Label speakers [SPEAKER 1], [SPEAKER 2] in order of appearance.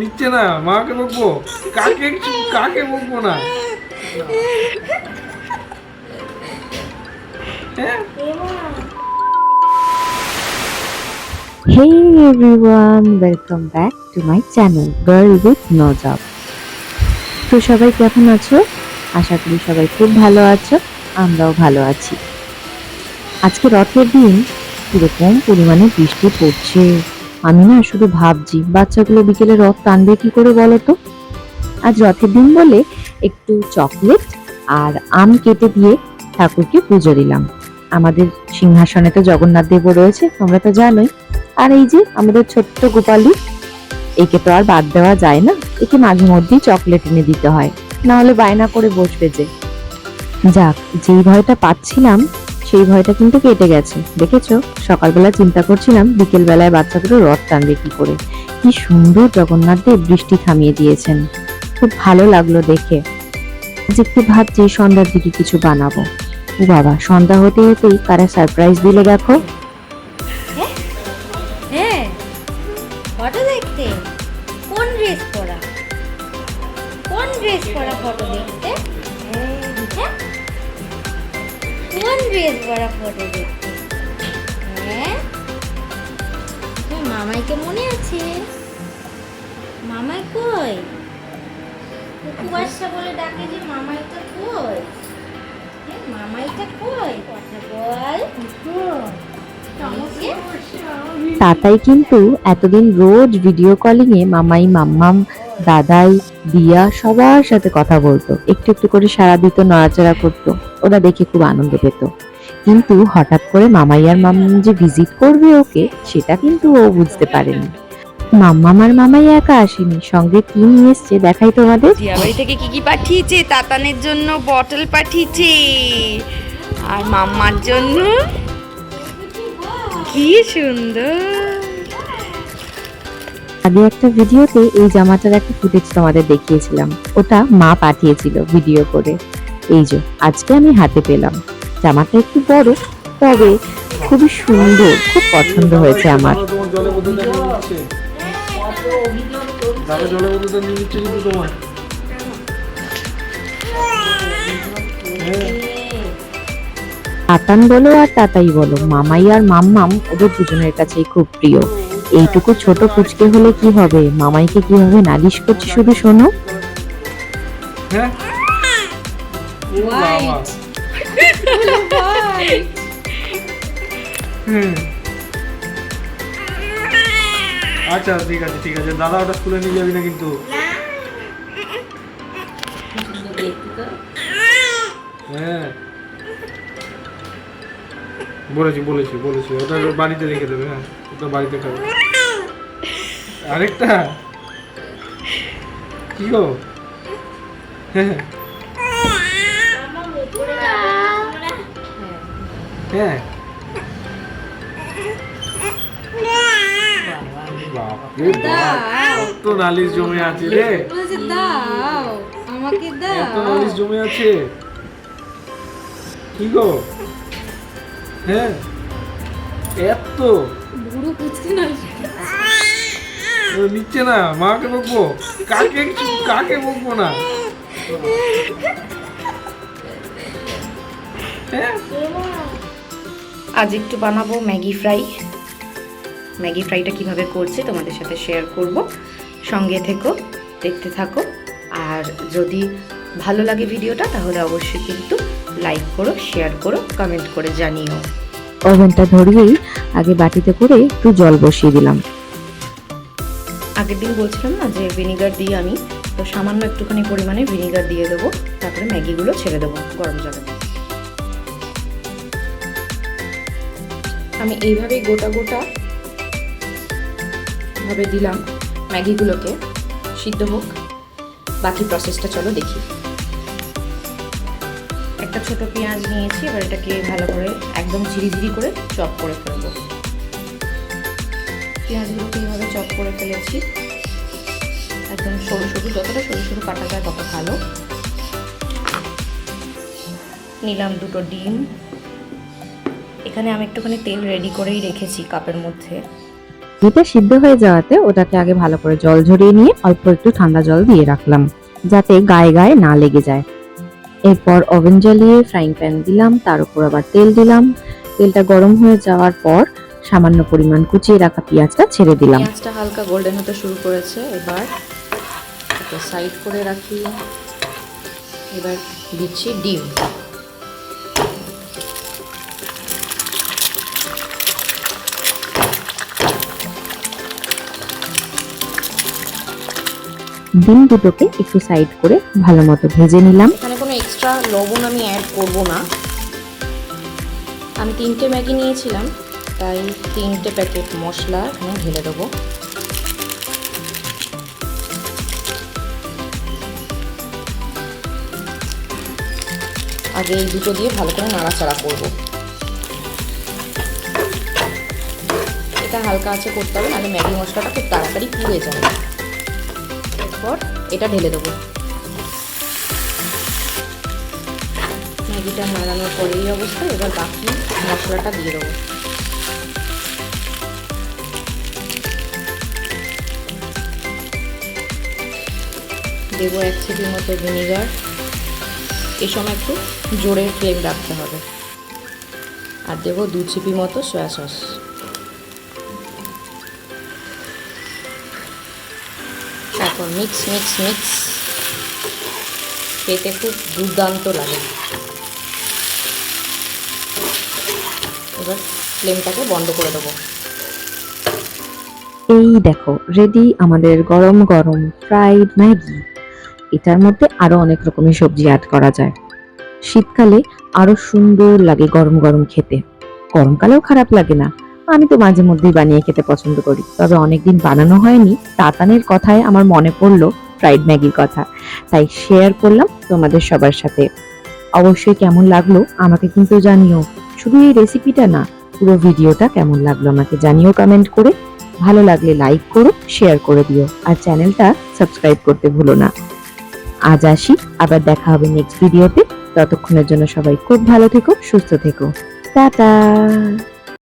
[SPEAKER 1] নিচ্ছে না মাকে বকবো। কাকে কাকে বকবো না? হ্যাঁ?
[SPEAKER 2] Hey everyone, welcome back to my channel Girl with No Job. তো সবাই কেমন আছো? আশা করি সবাই খুব ভালো আছো আমরাও ভালো আছি। আজকে রথের দিন কীরকম পরিমাণে বৃষ্টি পড়ছে? আমি না শুধু ভাবছি, বাচ্চাগুলো বিকেলে রথ টানবে কি করে বলো তো? আজ রথের দিন বলে একটু চকলেট আর আম কেটে দিয়ে ঠাকুরকে পুজো দিলাম। আমাদের সিংহাসনে তো জগন্নাথ দেবও রয়েছে, তোমরা তো জানোই। আর এই যে আমাদের ছোট্ট গোপালু, একে তো আর বাদ দেওয়া যায় না, একে মাঝে মধ্যেই চকলেট এনে দিতে হয়। না হলে বায়না করে বসবে যে। যাক, যেই ভয়টা পাচ্ছিলাম সেই ভয়টা কিন্তু কেটে গেছে। দেখেছ? সকালবেলা চিন্তা করছিলাম বিকেল বেলায় বাচ্চাগুলো রথ টানবে কি করে? কি সুন্দর জগন্নাথ দেব বৃষ্টি থামিয়ে দিয়েছেন। খুব ভালো লাগল দেখে। যে একটু ভাবছি সন্ধ্যার দিকে কিছু বানাবো। বাবা, সন্ধ্যা হতে হতেই কারা সারপ্রাইজ দিলে দেখো?
[SPEAKER 3] ড্রেস পরা ফটো দেখতে। হ্যাঁ? মামাইকে মনে আছে? মামাই কই? কুকু বাসা বলে ডাকে যে কই?
[SPEAKER 2] তাতাই কিন্তু এতদিন রোজ ভিডিও কলিং এ মামাই, মাম্মাম দাদাই, দিয়া সবার সাথে কথা বলতো। একটু একটু করে সারা দিত, নড়াচড়া করতো। ওরা দেখে খুব আনন্দ পেত। কিন্তু হঠাৎ করে মামাই আর যে ভিজিট করবে ওকে, সেটা কিন্তু ও বুঝতে পারেনি। মাম্মাম আর মামাই একা আসেনি, সঙ্গে কি নিয়ে এসছে, দেখাই তোমাদের।
[SPEAKER 4] দিয়াবাড়ি থেকে কি কি পাঠিয়েছে? তাতানের জন্য বটল পাঠিয়েছে। আর মাম্মার জন্য কি সুন্দর।
[SPEAKER 2] আগে একটা ভিডিওতে এই জামাটার একটা ফুটেজ তোমাদের দেখিয়েছিলাম। ওটা মা পাঠিয়েছিল ভিডিও করে। এই যে, আজকে আমি হাতে পেলাম। জামাটা একটু বড়, তবে খুবই সুন্দর, খুব পছন্দ হয়েছে আমার। তাতান বলো আর তাতাই বলো, মামাই আর মাম্মাম ওদের দুজনের কাছেই খুব প্রিয়। এইটুকু ছোট পুচকে হলে কি হবে? মামাইকে কীভাবে নালিশ করছি শুধু শোনো।
[SPEAKER 1] হ্যাঁ? আচ্ছা ঠিক আছে ঠিক আছে। দাদা ওটা স্কুলে নিয়ে যাবি না কিন্তু? হ্যাঁ। বলেছি বলেছি বলেছি। ওটা বাড়িতে রেখে দেবে হ্যাঁ। ওটা বাড়িতে খাবে। আরেকটা? কি গো? হ্যাঁ। হ্যাঁ। বাপ, কত নালিশ জমে আছে রে।
[SPEAKER 3] দাও আমাকে
[SPEAKER 1] এত নালিশ জমে আছে। কি গো? হ্যাঁ। এত।
[SPEAKER 3] বুড়ো পুচকে না
[SPEAKER 1] নিচ্ছে না মাকে বকবো। কাকে কাকে বকবো না? হ্যাঁ।
[SPEAKER 4] আজ একটু বানাবো ম্যাগি ফ্রাই। ম্যাগি ফ্রাইটা কীভাবে করছি তোমাদের সাথে শেয়ার করব। সঙ্গে থেকো দেখতে থাকো। আর যদি ভালো লাগে ভিডিওটা তাহলে অবশ্যই কিন্তু লাইক করো শেয়ার করো কমেন্ট করে জানিও।
[SPEAKER 2] ওভেনটা ধরিয়েই আগে বাটিতে করে একটু জল বসিয়ে দিলাম।
[SPEAKER 4] আগের দিন বলছিলাম না যে ভিনিগার দিয়ে আমি, তো সামান্য একটুখানি পরিমাণে ভিনিগার দিয়ে দেবো, তারপরে ম্যাগিগুলো ছেড়ে দেবো গরম জলে। আমি এইভাবে গোটা গোটা ভাবে দিলাম ম্যাগিগুলোকে, সিদ্ধ হোক, বাকি প্রসেসটা চলো দেখি। একটা ছোট পেঁয়াজ নিয়েছি, এবার এটাকে ভালো করে একদম ঝিরিঝিরি করে চপ করে ফেলব। পেঁয়াজগুলোকে এইভাবে চপ করে ফেলেছি। একদম সরু সরু, যতটা সরু সরু কাটা যায় তত ভালো। নিলাম দুটো ডিম। এখানে আমি একটুখানি তেল রেডি করেই রেখেছি কাপের মধ্যে।
[SPEAKER 2] এটা সিদ্ধ হয়ে যাওয়াতে ওটাকে আগে ভালো করে জল ঝরিয়ে নিয়ে অল্প একটু ঠান্ডা জল দিয়ে রাখলাম, যাতে গায়ে গায়ে না লেগে যায়। এরপর ওভেন জ্বালিয়ে ফ্রাইং প্যান দিলাম তার উপর আবার তেল দিলাম। তেলটা গরম হয়ে যাওয়ার পর সামান্য পরিমাণ কুচিয়ে রাখা পেঁয়াজটা ছেড়ে দিলাম।
[SPEAKER 4] পেঁয়াজটা হালকা গোল্ডেন হতে শুরু করেছে এবার সাইড করে রাখি। এবার দিচ্ছি ডিম।
[SPEAKER 2] ডিম দুটোকে একটু সাইড করে ভালো মতো ভেজে নিলাম।
[SPEAKER 4] এক্সট্রা লবণ আমি অ্যাড করব না। আমি তিনটে ম্যাগি নিয়েছিলাম, তাই তিনটে প্যাকেট মশলা এখানে ঢেলে দেবো। আগে এই দুটো দিয়ে ভালো করে নাড়াচাড়া করব। এটা হালকা আছে করতে হবে, নাহলে ম্যাগি মশলাটা খুব তাড়াতাড়ি পুড়ে যাবে এরপর এটা ঢেলে দেবো। ম্যাগিটা নাড়ানোর পরে এই অবস্থা এবার বাকি মশলাটা দিয়ে দেবো। দেবো এক চিটির মতো ভিনিগার। এই সময় একটু জোরে ফ্লেম রাখতে হবে। আর দেবো দু চিপি মতো সয়া সস। তারপর মিক্স মিক্স মিক্স। খেতে খুব দুর্দান্ত লাগে। এবার ফ্লেমটাকে বন্ধ করে দেবো।
[SPEAKER 2] এই দেখো রেডি আমাদের গরম গরম ফ্রাইড ম্যাগি। এটার মধ্যে আরও অনেক রকমের সবজি অ্যাড করা যায়। শীতকালে আরও সুন্দর লাগে গরম গরম খেতে। গরমকালেও খারাপ লাগে না। আমি তো মাঝে মধ্যেই বানিয়ে খেতে পছন্দ করি। তবে অনেকদিন বানানো হয়নি। তাতানের কথায় আমার মনে পড়ল ফ্রাইড ম্যাগির কথা। তাই শেয়ার করলাম তোমাদের সবার সাথে। অবশ্যই কেমন লাগল আমাকে কিন্তু জানিও। শুধু এই রেসিপিটা না, পুরো ভিডিওটা কেমন লাগল আমাকে জানিও কমেন্ট করে। ভালো লাগলে লাইক করো শেয়ার করে দিও, আর চ্যানেলটা সাবস্ক্রাইব করতে ভুলো না। আজ আসি, আবার দেখা হবে নেক্সট ভিডিওতে ততক্ষণের জন্য সবাই খুব ভালো থেকো, সুস্থ থেকো। টাটা!